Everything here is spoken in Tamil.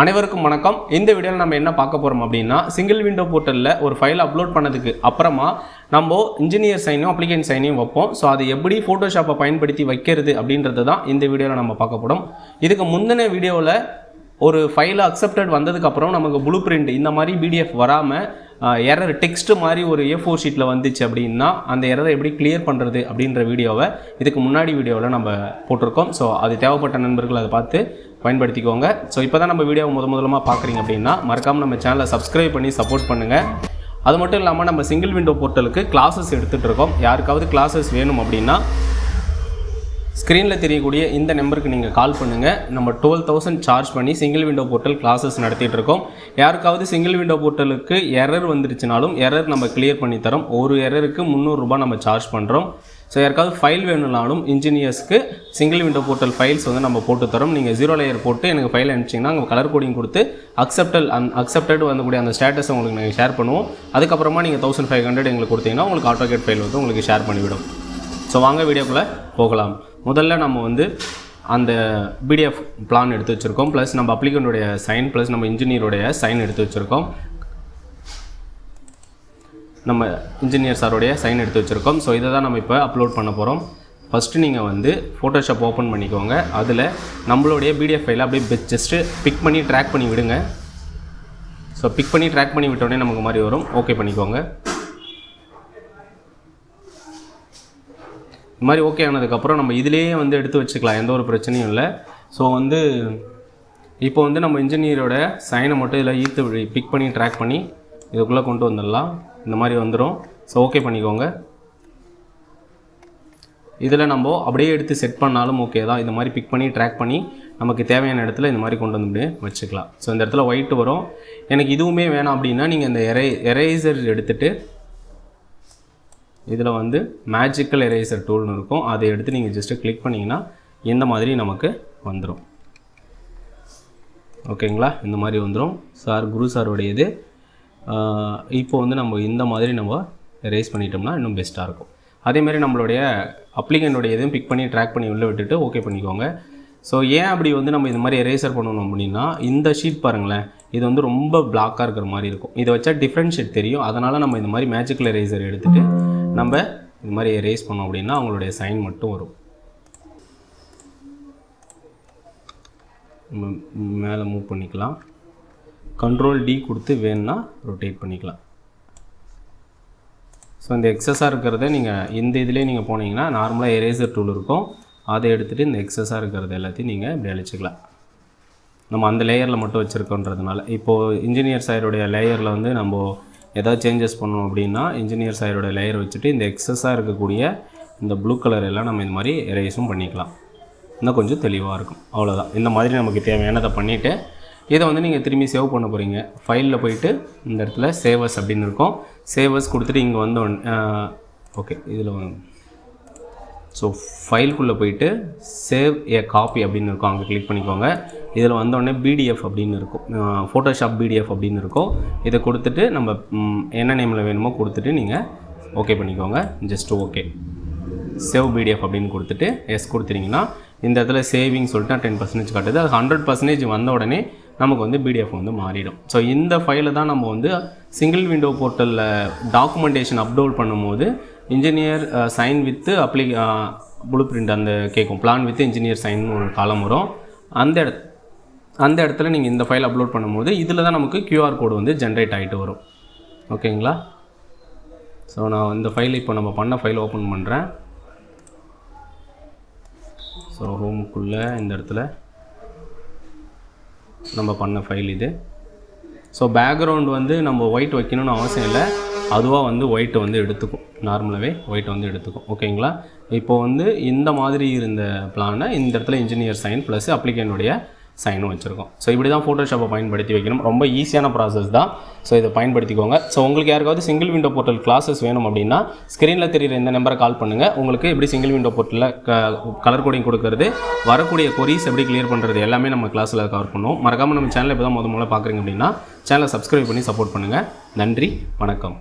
அனைவருக்கும் வணக்கம். இந்த வீடியோவில் நம்ம என்ன பார்க்க போகிறோம் அப்படின்னா சிங்கிள் விண்டோ போர்ட்டலில் ஒரு ஃபைல் அப்லோட் பண்ணதுக்கு அப்புறமா நம்ம இன்ஜினியர் சைனையும் அப்ளிகேன் சைனையும் வைப்போம். ஸோ அதை எப்படி ஃபோட்டோஷாப்பை பயன்படுத்தி வைக்கிறது அப்படின்றது தான் இந்த வீடியோவில் நம்ம பார்க்க போகிறோம் இதுக்கு முந்தின வீடியோவில் ஒரு ஃபைல் அக்செப்டட் வந்ததுக்கப்புறம் நமக்கு ப்ளூ பிரிண்ட் இந்த மாதிரி பிடிஎஃப் வராமல் எரர் டெக்ஸ்ட் மாதிரி ஒரு ஏ ஃபோர் ஷீட்டில் வந்துச்சு அப்படின்னா அந்த எரரை எப்படி கிளியர் பண்ணுறது அப்படின்ற வீடியோவை இதுக்கு முன்னாடி வீடியோவில் நம்ம போட்டிருக்கோம். ஸோ அது தேவைப்பட்ட நண்பர்கள் அதை பார்த்து பயன்படுத்திக்கோங்க. ஸோ இப்போ தான் நம்ம வீடியோவை முத முதலமாக பார்க்குறீங்க அப்படின்னா மறக்காமல் நம்ம சேனலை சப்ஸ்கிரைப் பண்ணி சப்போர்ட் பண்ணுங்கள் அது மட்டும் இல்லாமல் நம்ம சிங்கிள் விண்டோ போர்ட்டலுக்கு கிளாஸஸ் எடுத்துகிட்டு இருக்கோம். யாருக்காவது கிளாஸஸ் வேணும் அப்படின்னா ஸ்க்ரீனில் தெரியக்கூடிய இந்த நம்பருக்கு நீங்கள் கால் பண்ணுங்கள் நம்ம டுவெல் தௌசண்ட் சார்ஜ் பண்ணி சிங்கிள் விண்டோ போர்ட்டல் கிளாஸஸ் நடத்திட்டு இருக்கோம். யாருக்காவது சிங்கிள் விண்டோ போர்ட்டலுக்கு எரர் வந்துருச்சுனாலும் எரர் நம்ம கிளியர் பண்ணி தரோம். ஒரு எரருக்கு முந்நூறுரூபா நம்ம சார்ஜ் பண்ணுறோம் ஸோ யாருக்காவது ஃபைல் வேணும்னாலும் இன்ஜினியர்ஸ்க்கு சிங்கிள் விண்டோ போர்ட்டல் ஃபைல்ஸ் வந்து நம்ம போட்டு தரோம். நீங்கள் ஜீரோ லேயர் போட்டு எனக்கு ஃபைல் அனுப்பிச்சிங்கன்னா அங்கே கலர் கோடிங் கொடுத்து அக்செப்டல் அந் அக்செப்டட் வந்தக்கூடிய அந்த ஸ்டேட்டஸை உங்களுக்கு நாங்கள் ஷேர் பண்ணுவோம். அதுக்கப்புறமா நீங்கள் தௌசண்ட் ஃபைவ் ஹண்ட்ரட் எங்களுக்கு கொடுத்தீங்கன்னா உங்களுக்கு ஆட்டோகேட் ஃபைல் வந்து உங்களுக்கு ஷேர் பண்ணிவிடும். ஸோ வாங்க வீடியோக்குள்ளே போகலாம். முதல்ல நம்ம வந்து அந்த பிடிஎஃப் பிளான் எடுத்து வச்சுருக்கோம். ப்ளஸ் நம்ம அப்ளிகண்ட்டுடைய சைன் ப்ளஸ் நம்ம இன்ஜினியருடைய சைன் எடுத்து வச்சுருக்கோம். நம்ம இன்ஜினியர் சாருடைய சைன் எடுத்து வச்சுருக்கோம். ஸோ இதை தான் நம்ம இப்போ அப்லோட் பண்ண போகிறோம் ஃபஸ்ட்டு நீங்கள் வந்து ஃபோட்டோஷாப் ஓப்பன் பண்ணிக்கோங்க. அதில் நம்மளுடைய பிடிஎஃப் ஃபைலை அப்படியே ஜஸ்ட்டு பிக் பண்ணி ட்ராக் பண்ணி விடுங்க. ஸோ பிக் பண்ணி ட்ராக் பண்ணி விட்டோடனே நமக்கு மாதிரி வரும். ஓகே பண்ணிக்கோங்க. இது மாதிரி ஓகே ஆனதுக்கப்புறம் நம்ம இதிலேயே வந்து எடுத்து வச்சுக்கலாம். எந்த ஒரு பிரச்சனையும் இல்லை. ஸோ வந்து இப்போ வந்து நம்ம இன்ஜினியரோட சைனை மட்டும் இதில் ஈர்த்து பிக் பண்ணி ட்ராக் பண்ணி இதுக்குள்ளே கொண்டு வந்துடலாம். இந்த மாதிரி வந்துடும் ஸோ ஓகே பண்ணிக்கோங்க. இதில் நம்ம அப்படியே எடுத்து செட் பண்ணாலும் ஓகே தான். இந்த மாதிரி பிக் பண்ணி ட்ராக் பண்ணி நமக்கு தேவையான இடத்துல இந்த மாதிரி கொண்டு வந்து வச்சுக்கலாம். ஸோ இந்த இடத்துல ஒயிட் வரும். எனக்கு இதுவுமே வேணாம் அப்படின்னா நீங்கள் இந்த எரே எரேசர் எடுத்துகிட்டு இதில் வந்து மேஜிக்கல் எரேசர் டூல்னு இருக்கும். அதை எடுத்து நீங்கள் ஜஸ்ட்டு கிளிக் பண்ணிங்கன்னா இந்த மாதிரி நமக்கு வந்துடும் ஓகேங்களா இந்த மாதிரி வந்துடும் சார் குரு சாருடையது இது இப்போ வந்து நம்ம இந்த மாதிரி நம்ம ரேஸ் பண்ணிட்டோம்னா இன்னும் பெஸ்ட்டாக இருக்கும். அதேமாதிரி நம்மளுடைய அப்ளிகனுடைய இதுவும் பிக் பண்ணி ட்ராக் பண்ணி உள்ளே விட்டுட்டு ஓகே பண்ணிக்கோங்க. ஸோ ஏன் அப்படி வந்து நம்ம இந்த மாதிரி எரேசர் பண்ணணும் அப்படின்னா இந்த ஷீட் பாருங்களேன் இது வந்து ரொம்ப பிளாக்காக இருக்கிற மாதிரி இருக்கும். இதை வச்சா டிஃப்ரெண்ட் ஷீட் தெரியும். அதனால் நம்ம இந்த மாதிரி மேஜிக்கல் எரேசர் எடுத்துகிட்டு நம்ம இது மாதிரி எரேஸ் பண்ணோம் அப்படின்னா அவங்களுடைய சைன் மட்டும் வரும். நம்ம மேலே மூவ் பண்ணிக்கலாம். கண்ட்ரோல் டி கொடுத்து வேணும்னா ரொட்டேட் பண்ணிக்கலாம். ஸோ இந்த எக்ஸஸாக இருக்கிறத நீங்கள் இந்த இதிலே நீங்கள் போனீங்கன்னா நார்மலாக எரேசர் டூல் இருக்கும். அதை எடுத்துகிட்டு இந்த எக்ஸஸாக இருக்கிறது எல்லாத்தையும் நீங்கள் இப்படி அழிச்சிக்கலாம். நம்ம அந்த லேயரில் மட்டும் வச்சுருக்கோன்றதுனால. இப்போது இன்ஜினியர் சாயருடைய லேயரில் வந்து நம்ம ஏதாவது சேஞ்சஸ் பண்ணோம் அப்படின்னா இன்ஜினியர் சாயரோட லேயர் வச்சுட்டு இந்த எக்ஸஸாக இருக்கக்கூடிய இந்த ப்ளூ கலர் எல்லாம் நம்ம இந்த மாதிரி எரேஸும் பண்ணிக்கலாம். இன்னும் கொஞ்சம் தெளிவாக இருக்கும். அவ்வளோதான் இந்த மாதிரி நமக்கு தேவையானதை பண்ணிவிட்டு இதை வந்து நீங்கள் திரும்பி சேவ் பண்ண போகிறீங்க ஃபைலில் போயிட்டு இந்த இடத்துல சேவஸ் அப்படின்னு இருக்கும். சேவஸ் கொடுத்துட்டு இங்கே வந்த ஓகே இதில் ஸோ ஃபைலுக்குள்ளே போயிட்டு சேவ் ஏ காப்பி அப்படின்னு இருக்கும். அங்கே கிளிக் பண்ணிக்கோங்க. இதில் வந்தோடனே பிடிஎஃப் அப்படின்னு இருக்கும். ஃபோட்டோஷாப் பிடிஎஃப் அப்படின்னு இருக்கும். இதை கொடுத்துட்டு நம்ம என்ன நேமில் வேணுமோ கொடுத்துட்டு நீங்கள் ஓகே பண்ணிக்கோங்க. ஜஸ்ட் ஓகே சேவ் பிடிஎஃப் அப்படின்னு கொடுத்துட்டு எஸ் கொடுத்துட்டிங்கன்னா இந்த இடத்துல சேவிங் சொல்லிட்டு டென் பர்சன்டேஜ் காட்டுது. அது ஹண்ட்ரட் பர்சன்டேஜ் வந்த உடனே நமக்கு வந்து பிடிஎஃப் வந்து மாறிடும். ஸோ இந்த ஃபைலை தான் நம்ம வந்து சிங்கிள் விண்டோ போர்ட்டலில் டாக்குமெண்டேஷன் அப்லோட் பண்ணும்போது engineer sign with apply blueprint அந்த கேட்கும் பிளான் வித் இன்ஜினியர் சைன் ஒரு காலம் வரும். அந்த இடத்து அந்த இடத்துல நீங்கள் இந்த ஃபைல் அப்லோட் பண்ணும்போது இதில் தான் நமக்கு கியூஆர் கோடு வந்து ஜென்ரேட் ஆகிட்டு வரும். ஓகேங்களா ஸோ நான் இந்த ஃபைல் இப்போ நம்ம பண்ண ஃபைல் ஓப்பன் பண்ணுறேன் ஸோ ஹோமுக்குள்ளே இந்த இடத்துல. நம்ம பண்ண ஃபைல் இது. ஸோ பேக்ரவுண்ட் வந்து நம்ம ஒயிட் வைக்கணும்னு அவசியம் இல்லை. அதுவாக வந்து ஒயிட் வந்து எடுத்துக்கும். நார்மலாகவே ஒயிட் வந்து எடுத்துக்கும். ஓகேங்களா இப்போ வந்து இந்த மாதிரி இருந்த பிளானை இந்த இடத்துல இன்ஜினியர் சைன் ப்ளஸ் அப்ளிகனுடைய சைனும் வச்சுருக்கோம். ஸோ இப்படி தான் ஃபோட்டோஷாப்பை பயன்படுத்தி வைக்கணும். ரொம்ப ஈஸியான ப்ராசஸ் தான். ஸோ இதை பயன்படுத்திக்கோங்க. ஸோ உங்களுக்கு யாருக்காவது சிங்கிள் விண்டோ போர்ட்டல் கிளாஸஸ் வேணும் அப்படின்னா ஸ்க்ரீனில் தெரியுற இந்த நம்பரை கால் பண்ணுங்கள் உங்களுக்கு எப்படி சிங்கிள் விண்டோ போர்ட்டலில் கலர் கோடிங் கொடுக்கறது வரக்கூடிய கொரிஸ் எப்படி கிளியர் பண்ணுறது எல்லாமே நம்ம கிளாஸில் கவர் பண்ணுவோம். மறக்காமல் நம்ம சேனலில் இப்போ தான் முத முதல்ல பார்க்குறீங்க அப்படின்னா சேனலை சப்ஸ்கிரைப் பண்ணி சப்போர்ட் பண்ணுங்கள் நன்றி வணக்கம்.